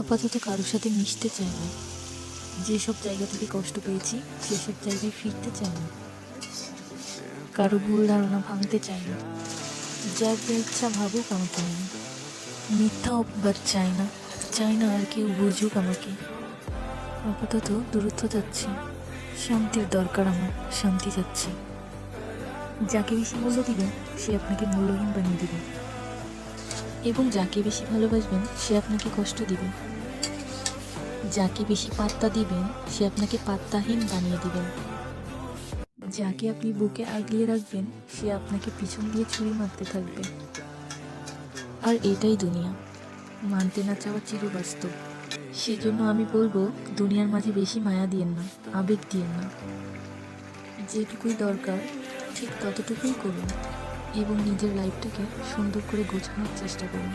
আপাতত কারোর সাথে মিশতে চাই না। যেসব জায়গা থেকে কষ্ট পেয়েছি, সেসব জায়গায় ফিরতে চাই না। কারও ভুল ধারণা ভাঙতে চাই না। যার যা ইচ্ছা ভাবুক আমাকে নিয়ে। মিথ্যা অপবাদ চাই না। চাই না আর কেউ বুঝুক আমাকে। আপাতত দূরত্ব যাচ্ছি শান্তির দরকার আমার। শান্তি যাচ্ছে যাকে বেশি মূল্য দিবেন সে আপনাকে মূল্যহীন বানিয়ে দিবে। এবং যাকে বেশি ভালোবাসবেন, সে আপনাকে কষ্ট দিবে। যাকে বেশি পাত্তা দিবেন, সে আপনাকে পাত্তাহীন বানিয়ে দিবেন। যাকে আপনি বুকে আগলিয়ে রাখবেন, সে আপনাকে পিছন দিয়ে ছুরি মারতে থাকবে। আর এটাই দুনিয়া। মানতে না চাওয়া চিরবাস্তব। সেজন্য আমি বলব, দুনিয়ার মাঝে বেশি মায়া দিয়েন না, আবেগ দিয়েন না। যেটুকুই দরকার, ঠিক ততটুকুই করুন। এবং নিজের লাইফটাকে সুন্দর করে গোছানোর চেষ্টা করুন।